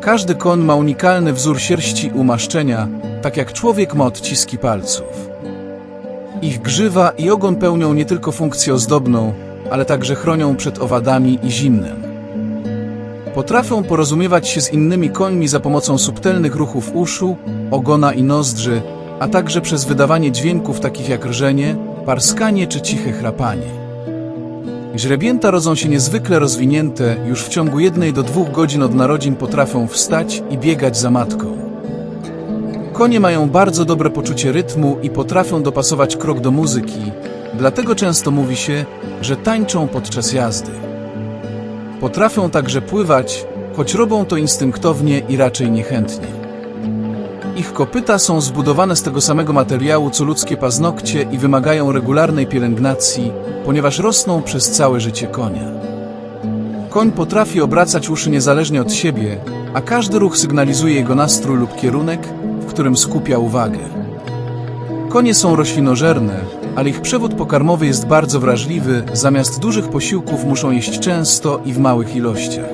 Każdy koń ma unikalny wzór sierści umaszczenia, tak jak człowiek ma odciski palców. Ich grzywa i ogon pełnią nie tylko funkcję ozdobną, ale także chronią przed owadami i zimnem. Potrafią porozumiewać się z innymi końmi za pomocą subtelnych ruchów uszu, ogona i nozdrzy, a także przez wydawanie dźwięków takich jak rżenie, parskanie czy ciche chrapanie. Źrebięta rodzą się niezwykle rozwinięte, już w ciągu jednej do dwóch godzin od narodzin potrafią wstać i biegać za matką. Konie mają bardzo dobre poczucie rytmu i potrafią dopasować krok do muzyki, dlatego często mówi się, że tańczą podczas jazdy. Potrafią także pływać, choć robią to instynktownie i raczej niechętnie. Ich kopyta są zbudowane z tego samego materiału co ludzkie paznokcie i wymagają regularnej pielęgnacji, ponieważ rosną przez całe życie konia. Koń potrafi obracać uszy niezależnie od siebie, a każdy ruch sygnalizuje jego nastrój lub kierunek, w którym skupia uwagę. Konie są roślinożerne, ale ich przewód pokarmowy jest bardzo wrażliwy, zamiast dużych posiłków muszą jeść często i w małych ilościach.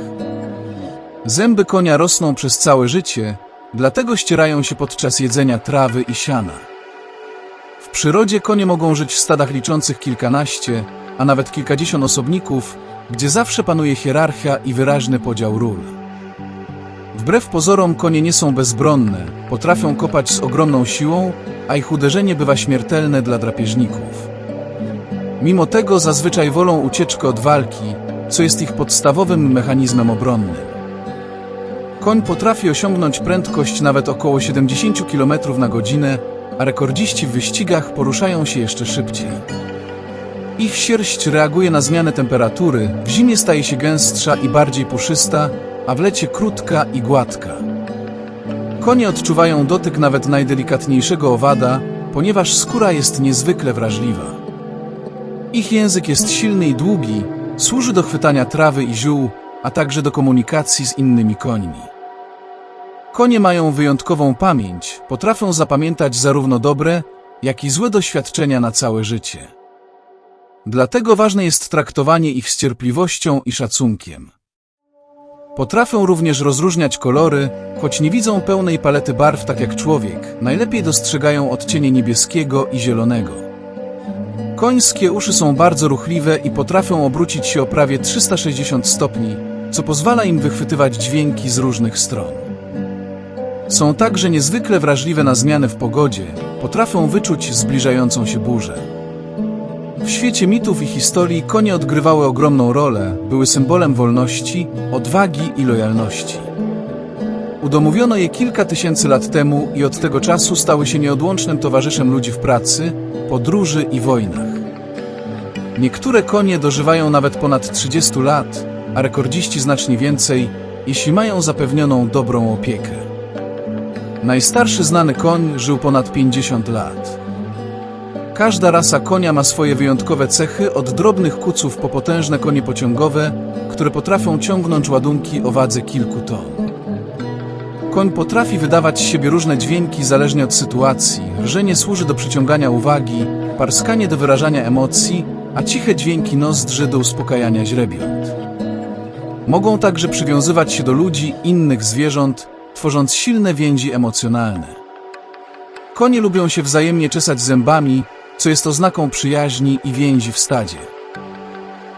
Zęby konia rosną przez całe życie, dlatego ścierają się podczas jedzenia trawy i siana. W przyrodzie konie mogą żyć w stadach liczących kilkanaście, a nawet kilkadziesiąt osobników, gdzie zawsze panuje hierarchia i wyraźny podział ról. Wbrew pozorom konie nie są bezbronne, potrafią kopać z ogromną siłą, a ich uderzenie bywa śmiertelne dla drapieżników. Mimo tego zazwyczaj wolą ucieczkę od walki, co jest ich podstawowym mechanizmem obronnym. Koń potrafi osiągnąć prędkość nawet około 70 km na godzinę, a rekordziści w wyścigach poruszają się jeszcze szybciej. Ich sierść reaguje na zmianę temperatury, w zimie staje się gęstsza i bardziej puszysta, a w lecie krótka i gładka. Konie odczuwają dotyk nawet najdelikatniejszego owada, ponieważ skóra jest niezwykle wrażliwa. Ich język jest silny i długi, służy do chwytania trawy i ziół, a także do komunikacji z innymi końmi. Konie mają wyjątkową pamięć, potrafią zapamiętać zarówno dobre, jak i złe doświadczenia na całe życie. Dlatego ważne jest traktowanie ich z cierpliwością i szacunkiem. Potrafią również rozróżniać kolory, choć nie widzą pełnej palety barw tak jak człowiek, najlepiej dostrzegają odcienie niebieskiego i zielonego. Końskie uszy są bardzo ruchliwe i potrafią obrócić się o prawie 360 stopni, co pozwala im wychwytywać dźwięki z różnych stron. Są także niezwykle wrażliwe na zmiany w pogodzie, potrafią wyczuć zbliżającą się burzę. W świecie mitów i historii konie odgrywały ogromną rolę, były symbolem wolności, odwagi i lojalności. Udomowiono je kilka tysięcy lat temu i od tego czasu stały się nieodłącznym towarzyszem ludzi w pracy, podróży i wojnach. Niektóre konie dożywają nawet ponad 30 lat, a rekordziści znacznie więcej, jeśli mają zapewnioną dobrą opiekę. Najstarszy znany koń żył ponad 50 lat. Każda rasa konia ma swoje wyjątkowe cechy, od drobnych kuców po potężne konie pociągowe, które potrafią ciągnąć ładunki o wadze kilku ton. Koń potrafi wydawać z siebie różne dźwięki zależnie od sytuacji. Rżenie służy do przyciągania uwagi, parskanie do wyrażania emocji, a ciche dźwięki nozdrzy do uspokajania źrebiąt. Mogą także przywiązywać się do ludzi, innych zwierząt, tworząc silne więzi emocjonalne. Konie lubią się wzajemnie czesać zębami, co jest oznaką przyjaźni i więzi w stadzie.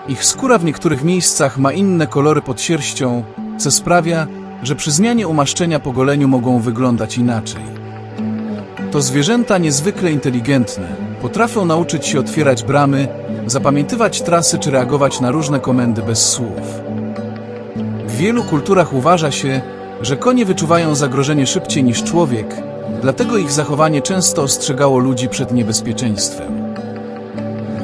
Ich skóra w niektórych miejscach ma inne kolory pod sierścią, co sprawia, że przy zmianie umaszczenia po goleniu mogą wyglądać inaczej. To zwierzęta niezwykle inteligentne, potrafią nauczyć się otwierać bramy, zapamiętywać trasy czy reagować na różne komendy bez słów. W wielu kulturach uważa się, że konie wyczuwają zagrożenie szybciej niż człowiek, dlatego ich zachowanie często ostrzegało ludzi przed niebezpieczeństwem.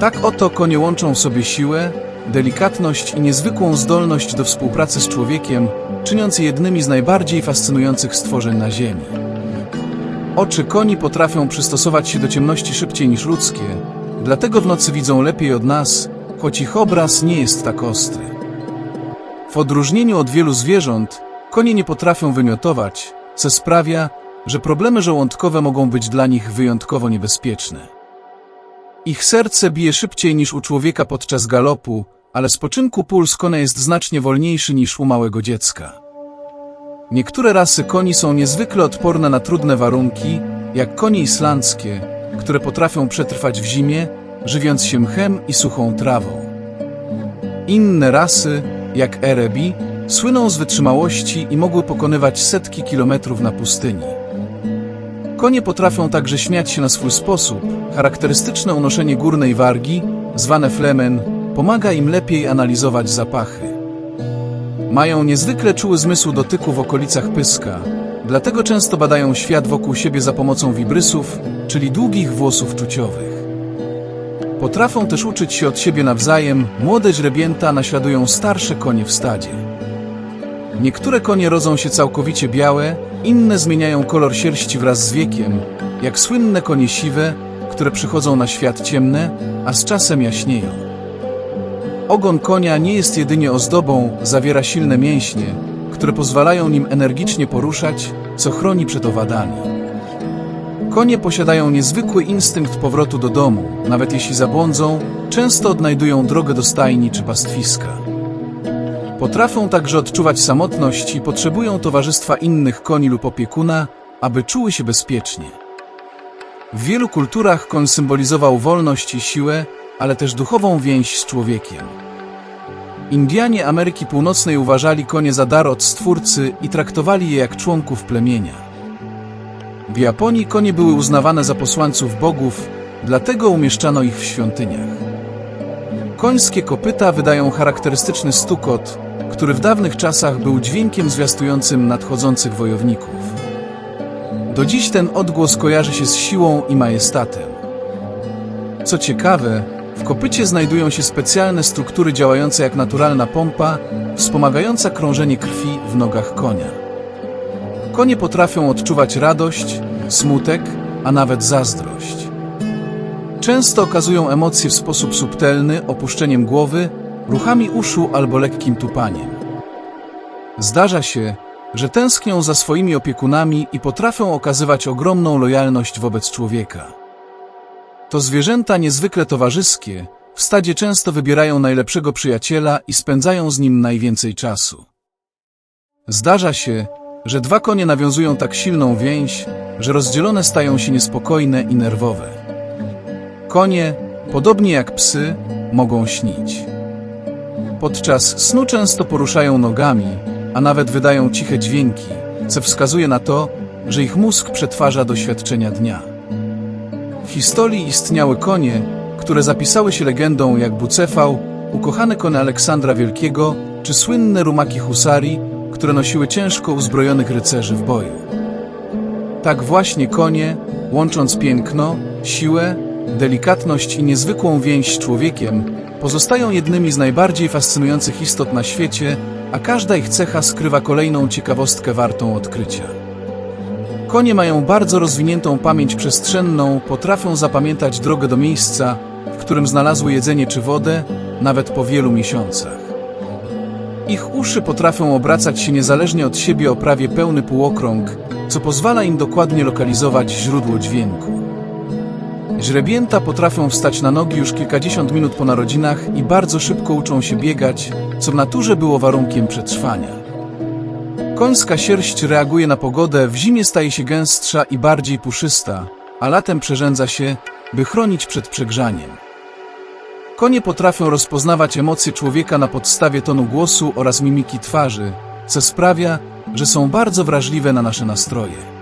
Tak oto konie łączą w sobie siłę, delikatność i niezwykłą zdolność do współpracy z człowiekiem, czyniąc je jednymi z najbardziej fascynujących stworzeń na Ziemi. Oczy koni potrafią przystosować się do ciemności szybciej niż ludzkie, dlatego w nocy widzą lepiej od nas, choć ich obraz nie jest tak ostry. W odróżnieniu od wielu zwierząt, konie nie potrafią wymiotować, co sprawia, że problemy żołądkowe mogą być dla nich wyjątkowo niebezpieczne. Ich serce bije szybciej niż u człowieka podczas galopu, ale spoczynku puls konia jest znacznie wolniejszy niż u małego dziecka. Niektóre rasy koni są niezwykle odporne na trudne warunki, jak konie islandzkie, które potrafią przetrwać w zimie, żywiąc się mchem i suchą trawą. Inne rasy, jak Erebi, słyną z wytrzymałości i mogły pokonywać setki kilometrów na pustyni. Konie potrafią także śmiać się na swój sposób. Charakterystyczne unoszenie górnej wargi, zwane flemen, pomaga im lepiej analizować zapachy. Mają niezwykle czuły zmysł dotyku w okolicach pyska, dlatego często badają świat wokół siebie za pomocą wibrysów, czyli długich włosów czuciowych. Potrafią też uczyć się od siebie nawzajem, młode źrebięta naśladują starsze konie w stadzie. Niektóre konie rodzą się całkowicie białe, inne zmieniają kolor sierści wraz z wiekiem, jak słynne konie siwe, które przychodzą na świat ciemne, a z czasem jaśnieją. Ogon konia nie jest jedynie ozdobą, zawiera silne mięśnie, które pozwalają nim energicznie poruszać, co chroni przed owadami. Konie posiadają niezwykły instynkt powrotu do domu, nawet jeśli zabłądzą, często odnajdują drogę do stajni czy pastwiska. Potrafią także odczuwać samotność i potrzebują towarzystwa innych koni lub opiekuna, aby czuły się bezpiecznie. W wielu kulturach koń symbolizował wolność i siłę, ale też duchową więź z człowiekiem. Indianie Ameryki Północnej uważali konie za dar od Stwórcy i traktowali je jak członków plemienia. W Japonii konie były uznawane za posłańców bogów, dlatego umieszczano ich w świątyniach. Końskie kopyta wydają charakterystyczny stukot, który w dawnych czasach był dźwiękiem zwiastującym nadchodzących wojowników. Do dziś ten odgłos kojarzy się z siłą i majestatem. Co ciekawe, w kopycie znajdują się specjalne struktury działające jak naturalna pompa, wspomagająca krążenie krwi w nogach konia. Konie potrafią odczuwać radość, smutek, a nawet zazdrość. Często okazują emocje w sposób subtelny, opuszczeniem głowy, ruchami uszu albo lekkim tupaniem. Zdarza się, że tęsknią za swoimi opiekunami i potrafią okazywać ogromną lojalność wobec człowieka. To zwierzęta niezwykle towarzyskie, w stadzie często wybierają najlepszego przyjaciela i spędzają z nim najwięcej czasu. Zdarza się, że dwa konie nawiązują tak silną więź, że rozdzielone stają się niespokojne i nerwowe. Konie, podobnie jak psy, mogą śnić. Podczas snu często poruszają nogami, a nawet wydają ciche dźwięki, co wskazuje na to, że ich mózg przetwarza doświadczenia dnia. W historii istniały konie, które zapisały się legendą jak Bucefał, ukochany koń Aleksandra Wielkiego, czy słynne rumaki husarii, które nosiły ciężko uzbrojonych rycerzy w boju. Tak właśnie konie, łącząc piękno, siłę, delikatność i niezwykłą więź z człowiekiem, pozostają jednymi z najbardziej fascynujących istot na świecie, a każda ich cecha skrywa kolejną ciekawostkę wartą odkrycia. Konie mają bardzo rozwiniętą pamięć przestrzenną, potrafią zapamiętać drogę do miejsca, w którym znalazły jedzenie czy wodę, nawet po wielu miesiącach. Ich uszy potrafią obracać się niezależnie od siebie o prawie pełny półokrąg, co pozwala im dokładnie lokalizować źródło dźwięku. Źrebięta potrafią wstać na nogi już kilkadziesiąt minut po narodzinach i bardzo szybko uczą się biegać, co w naturze było warunkiem przetrwania. Końska sierść reaguje na pogodę, w zimie staje się gęstsza i bardziej puszysta, a latem przerzędza się, by chronić przed przegrzaniem. Konie potrafią rozpoznawać emocje człowieka na podstawie tonu głosu oraz mimiki twarzy, co sprawia, że są bardzo wrażliwe na nasze nastroje.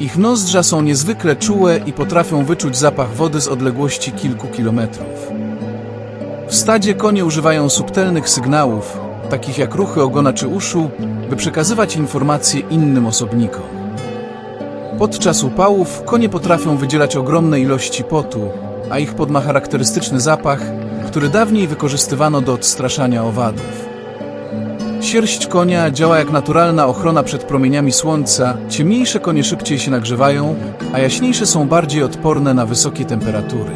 Ich nozdrza są niezwykle czułe i potrafią wyczuć zapach wody z odległości kilku kilometrów. W stadzie konie używają subtelnych sygnałów, takich jak ruchy ogona czy uszu, by przekazywać informacje innym osobnikom. Podczas upałów konie potrafią wydzielać ogromne ilości potu, a ich pod ma charakterystyczny zapach, który dawniej wykorzystywano do odstraszania owadów. Sierść konia działa jak naturalna ochrona przed promieniami słońca, ciemniejsze konie szybciej się nagrzewają, a jaśniejsze są bardziej odporne na wysokie temperatury.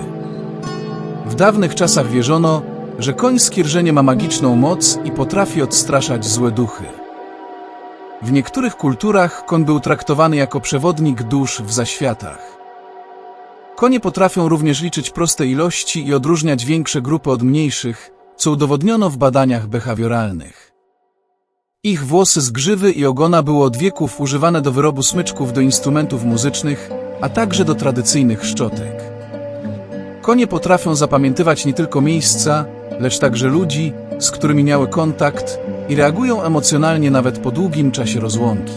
W dawnych czasach wierzono, że końskie rżenie ma magiczną moc i potrafi odstraszać złe duchy. W niektórych kulturach koń był traktowany jako przewodnik dusz w zaświatach. Konie potrafią również liczyć proste ilości i odróżniać większe grupy od mniejszych, co udowodniono w badaniach behawioralnych. Ich włosy z grzywy i ogona były od wieków używane do wyrobu smyczków do instrumentów muzycznych, a także do tradycyjnych szczotek. Konie potrafią zapamiętywać nie tylko miejsca, lecz także ludzi, z którymi miały kontakt i reagują emocjonalnie nawet po długim czasie rozłąki.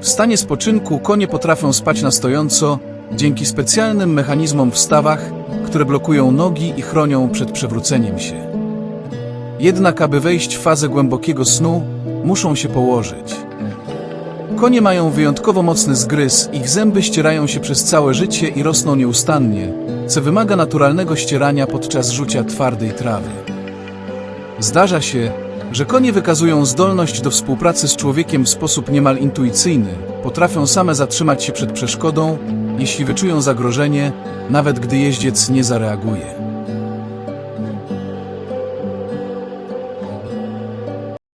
W stanie spoczynku konie potrafią spać na stojąco dzięki specjalnym mechanizmom w stawach, które blokują nogi i chronią przed przewróceniem się. Jednak aby wejść w fazę głębokiego snu, muszą się położyć. Konie mają wyjątkowo mocny zgryz, ich zęby ścierają się przez całe życie i rosną nieustannie, co wymaga naturalnego ścierania podczas rzucia twardej trawy. Zdarza się, że konie wykazują zdolność do współpracy z człowiekiem w sposób niemal intuicyjny, potrafią same zatrzymać się przed przeszkodą, jeśli wyczują zagrożenie, nawet gdy jeździec nie zareaguje.